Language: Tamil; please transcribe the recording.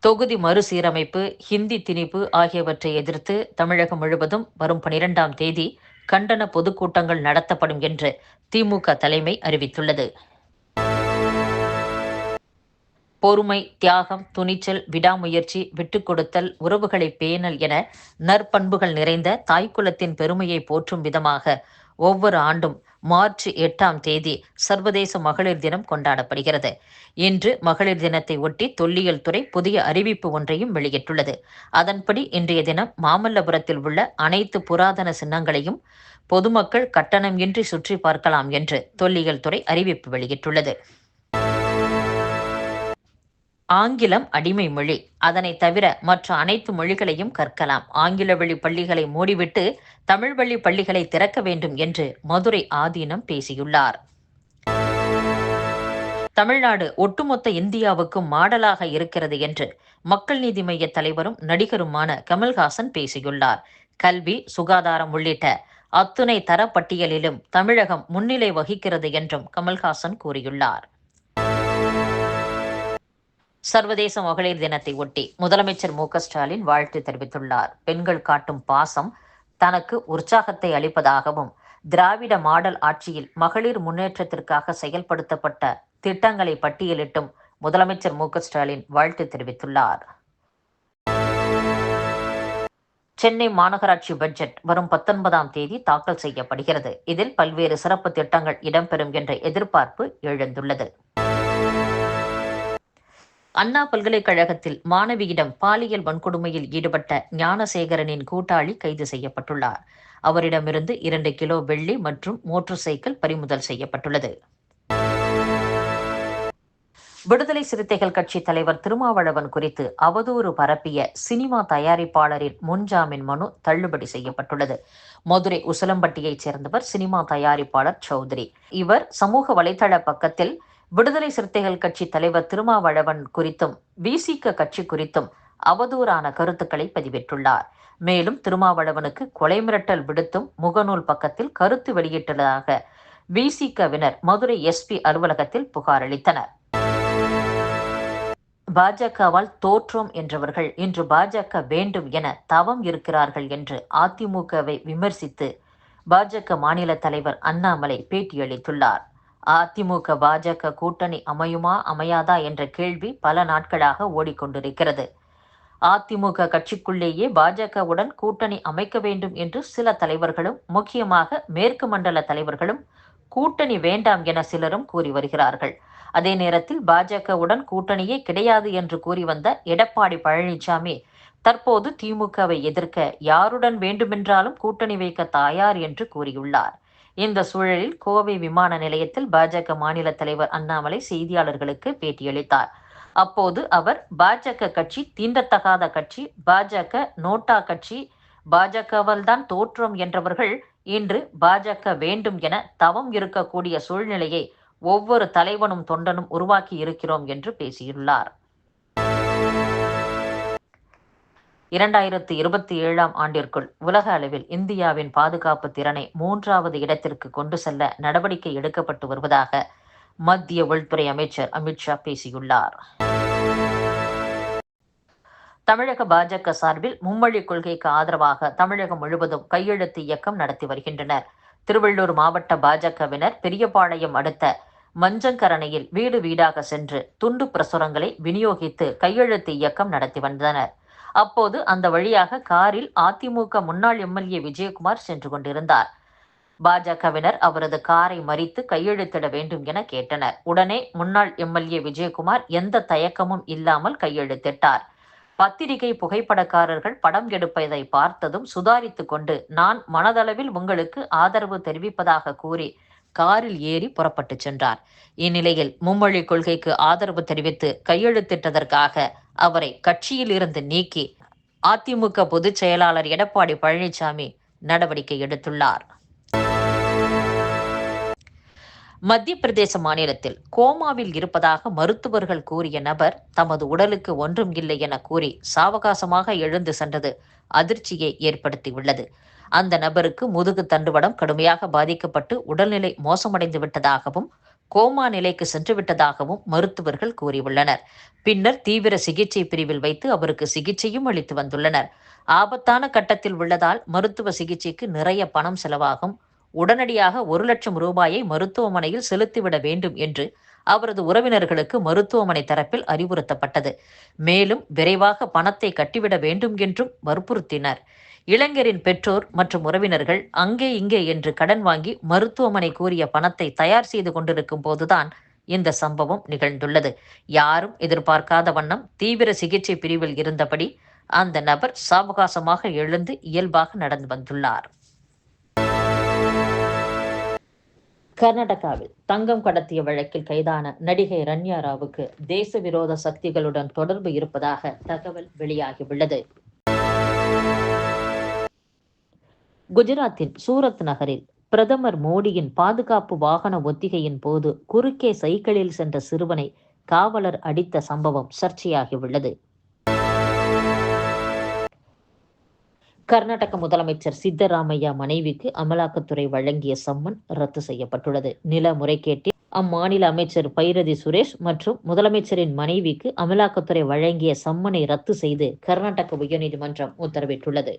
தொகுதி மறுசீரமைப்பு ஹிந்தி திணிப்பு ஆகியவற்றை எதிர்த்து தமிழகம் முழுவதும் வரும் பனிரெண்டாம் தேதி கண்டன பொதுக்கூட்டங்கள் நடத்தப்படும் என்று திமுக தலைமை அறிவித்துள்ளது. பொறுமை தியாகம் துணிச்சல் விடாமுயற்சி விட்டுக் கொடுத்தல் உறவுகளை பேணல் என நற்பண்புகள் நிறைந்த தாய்க்குலத்தின் பெருமையை போற்றும் விதமாக ஒவ்வொரு ஆண்டும் மார்ச் எட்டாம் தேதி சர்வதேச மகளிர் தினம் கொண்டாடப்படுகிறது. இன்று மகளிர் தினத்தை ஒட்டி தொல்லியல் துறை புதிய அறிவிப்பு ஒன்றையும் வெளியிட்டுள்ளது. அதன்படி இன்றைய தினம் மாமல்லபுரத்தில் உள்ள அனைத்து புராதன சின்னங்களையும் பொதுமக்கள் கட்டணம் இன்றி சுற்றி பார்க்கலாம் என்று தொல்லியல் துறை அறிவிப்பு வெளியிட்டுள்ளது. ஆங்கிலம் அடிமை மொழி. அதனை தவிர மற்ற அனைத்து மொழிகளையும் கற்கலாம். ஆங்கில வழி பள்ளிகளை மூடிவிட்டு தமிழ் வழி பள்ளிகளை திறக்க வேண்டும் என்று மதுரை ஆதீனம் பேசியுள்ளார். தமிழ்நாடு ஒட்டுமொத்த இந்தியாவுக்கும் மாடலாக இருக்கிறது என்று மக்கள் நீதி மைய தலைவரும் நடிகருமான கமல்ஹாசன் பேசியுள்ளார். கல்வி சுகாதாரம் உள்ளிட்ட அத்துணை தரப்பட்டியலிலும் தமிழகம் முன்னிலை வகிக்கிறது என்றும் கமல்ஹாசன் கூறியுள்ளார். சர்வதேச மகளிர் தினத்தை ஒட்டி முதலமைச்சர் மு ஸ்டாலின் வாழ்த்து தெரிவித்துள்ளார். பெண்கள் காட்டும் பாசம் தனக்கு உற்சாகத்தை அளிப்பதாகவும் திராவிட மாடல் ஆட்சியில் மகளிர் முன்னேற்றத்திற்காக செயல்படுத்தப்பட்ட திட்டங்களை பட்டியலிட்டும் முதலமைச்சர் மு ஸ்டாலின் வாழ்த்து தெரிவித்துள்ளார். சென்னை மாநகராட்சி பட்ஜெட் வரும் பத்தொன்பதாம் தேதி தாக்கல் செய்யப்படுகிறது. இதில் பல்வேறு சிறப்பு திட்டங்கள் இடம்பெறும் என்ற எதிர்பார்ப்பு எழுந்துள்ளது. அண்ணா பல்கலைக்கழகத்தில் மாணவியிடம் பாலியல் வன்கொடுமையில் ஈடுபட்ட ஞானசேகரனின் கூட்டாளி கைது செய்யப்பட்டுள்ளார். அவரிடமிருந்து இரண்டு கிலோ வெள்ளி மற்றும் மோட்டார் சைக்கிள் பறிமுதல் செய்யப்பட்டுள்ளது. விடுதலை சிறுத்தைகள் கட்சி தலைவர் திருமாவளவன் குறித்து அவதூறு பரப்பிய சினிமா தயாரிப்பாளரின் முன்ஜாமீன் மனு தள்ளுபடி செய்யப்பட்டுள்ளது. மதுரை உசலம்பட்டியைச் சேர்ந்தவர் சினிமா தயாரிப்பாளர் சௌத்ரி. இவர் சமூக வலைதள பக்கத்தில் விடுதலை சிறுத்தைகள் கட்சி தலைவர் திருமாவளவன் குறித்தும் விசிக கட்சி குறித்தும் அவதூறான கருத்துக்களை பதிவிட்டுள்ளார். மேலும் திருமாவளவனுக்கு கொலை மிரட்டல் விடுத்தும் முகநூல் பக்கத்தில் கருத்து வெளியிட்டுள்ளதாக விசிகவினர் மதுரை எஸ்பி அலுவலகத்தில் புகார் அளித்தனர். பாஜகவால் தோற்றோம் என்றவர்கள் இன்று பாஜக வேண்டும் என தவம் இருக்கிறார்கள் என்று அதிமுகவை விமர்சித்து பாஜக மாநில தலைவர் அண்ணாமலை பேட்டியளித்துள்ளார். அதிமுக பாஜக கூட்டணி அமையுமா அமையாதா என்ற கேள்வி பல நாட்களாக ஓடிக்கொண்டிருக்கிறது. அதிமுக கட்சிக்குள்ளேயே பாஜகவுடன் கூட்டணி அமைக்க வேண்டும் என்று சில தலைவர்களும் முக்கியமாக மேற்கு மண்டல தலைவர்களும் கூட்டணி வேண்டாம் என சிலரும் கூறி வருகிறார்கள். அதே நேரத்தில் பாஜகவுடன் கூட்டணியே கிடையாது என்று கூறி வந்த எடப்பாடி பழனிசாமி தற்போது திமுகவை எதிர்க்க யாருடன் வேண்டுமென்றாலும் கூட்டணி வைக்க தயார் என்று கூறியுள்ளார். இந்த சூழலில் கோவை விமான நிலையத்தில் பாஜக மாநில தலைவர் அண்ணாமலை செய்தியாளர்களுக்கு பேட்டியளித்தார். அப்போது அவர் பாஜக கட்சி தீண்டத்தகாத கட்சி பாஜக நோட்டா கட்சி பாஜகவால் தான் தோற்றம் என்றவர்கள் இன்று பாஜக வேண்டும் என தவம் இருக்கக்கூடிய சூழ்நிலையை ஒவ்வொரு தலைவனும் தொண்டனும் உருவாக்கி இருக்கிறோம் என்று பேசியுள்ளார். இரண்டாயிரத்தி இருபத்தி ஏழாம் ஆண்டிற்குள் உலக அளவில் இந்தியாவின் பாதுகாப்பு திறனை மூன்றாவது இடத்திற்கு கொண்டு செல்ல நடவடிக்கை எடுக்கப்பட்டு வருவதாக மத்திய உள்துறை அமைச்சர் அமித்ஷா பேசியுள்ளார். தமிழக பாஜக சார்பில் மும்மொழி கொள்கைக்கு ஆதரவாக தமிழகம் முழுவதும் கையெழுத்து இயக்கம் நடத்தி வருகின்றனர். திருவள்ளூர் மாவட்ட பாஜகவினர் பெரியபாளையம் அடுத்த மஞ்சங்கரணையில் வீடு வீடாக சென்று துண்டு பிரசுரங்களை விநியோகித்து கையெழுத்து இயக்கம் நடத்தி வந்தனர். அப்போது அந்த வழியாக காரில் அதிமுக முன்னாள் எம்எல்ஏ விஜயகுமார் சென்று கொண்டிருந்தார். பாஜகவினர் அவரது காரை மறித்து கையெழுத்திட வேண்டும் என கேட்டனர். உடனே முன்னாள் எம்எல்ஏ விஜயகுமார் எந்த தயக்கமும் இல்லாமல் கையெழுத்திட்டார். பத்திரிகை புகைப்படக்காரர்கள் படம் எடுப்பதை பார்த்ததும் சுதாரித்து கொண்டு நான் மனதளவில் உங்களுக்கு ஆதரவு தெரிவிப்பதாக கூறி காரில் ஏறி புறப்பட்டு சென்றார். இந்நிலையில் மும்மொழி கொள்கைக்கு ஆதரவு தெரிவித்து கையெழுத்திட்டதற்காக அவரை கட்சியில் இருந்து நீக்கி அதிமுக பொதுச் செயலாளர் எடப்பாடி பழனிசாமி நடவடிக்கை எடுத்துள்ளார். மத்திய பிரதேச மாநிலத்தில் கோமாவில் இருப்பதாக மருத்துவர்கள் கூறிய நபர் தமது உடலுக்கு ஒன்றும் இல்லை என கூறி சாவகாசமாக எழுந்து சென்றது அதிர்ச்சியை ஏற்படுத்தியுள்ளது. அந்த நபருக்கு முதுகு தண்டுவடம் கடுமையாக பாதிக்கப்பட்டு உடல்நிலை மோசமடைந்து விட்டதாகவும் கோமா நிலைக்கு சென்று விட்டதாகவும் மருத்துவர்கள் கூறியுள்ளனர். பின்னர் தீவிர சிகிச்சை பிரிவில் வைத்து அவருக்கு சிகிச்சையும் அளித்து வந்துள்ளனர். ஆபத்தான கட்டத்தில் உள்ளதால் மருத்துவ சிகிச்சைக்கு நிறைய பணம் செலவாகும். உடனடியாக ஒரு லட்சம் ரூபாயை மருத்துவமனையில் செலுத்திவிட வேண்டும் என்று அவரது உறவினர்களுக்கு மருத்துவமனை தரப்பில் அறிவுறுத்தப்பட்டது. மேலும் விரைவாக பணத்தை கட்டிவிட வேண்டும் என்றும் வற்புறுத்தினர். இளைஞரின் பெற்றோர் மற்றும் உறவினர்கள் அங்கே இங்கே என்று கடன் வாங்கி மருத்துவமனை கூறிய பணத்தை தயார் செய்து கொண்டிருக்கும் போதுதான் இந்த சம்பவம் நிகழ்ந்துள்ளது. யாரும் எதிர்பார்க்காத வண்ணம் தீவிர சிகிச்சை பிரிவில் இருந்தபடி அந்த நபர் சாவகாசமாக எழுந்து இயல்பாக நடந்து வந்துள்ளார். கர்நாடகாவில் தங்கம் கடத்திய வழக்கில் கைதான நடிகை ரன்யா ராவுக்கு தேச விரோத சக்திகளுடன் தொடர்பு இருப்பதாக தகவல் வெளியாகியுள்ளது. குஜராத்தின் சூரத் நகரில் பிரதமர் மோடியின் பாதுகாப்பு வாகன ஒத்திகையின் போது குறுக்கே சைக்கிளில் சென்ற சிறுவனை காவலர் அடித்த சம்பவம் சர்ச்சையாகியுள்ளது. கர்நாடக முதலமைச்சர் சித்தராமையா மனைவிக்கு அமலாக்கத்துறை வழங்கிய சம்மன் ரத்து செய்யப்பட்டுள்ளது. நில முறைகேட்டில் அம்மாநில அமைச்சர் பைரதி சுரேஷ் மற்றும் முதலமைச்சரின் மனைவிக்கு அமலாக்கத்துறை வழங்கிய சம்மனை ரத்து செய்து கர்நாடக உயர்நீதிமன்றம் உத்தரவிட்டுள்ளது.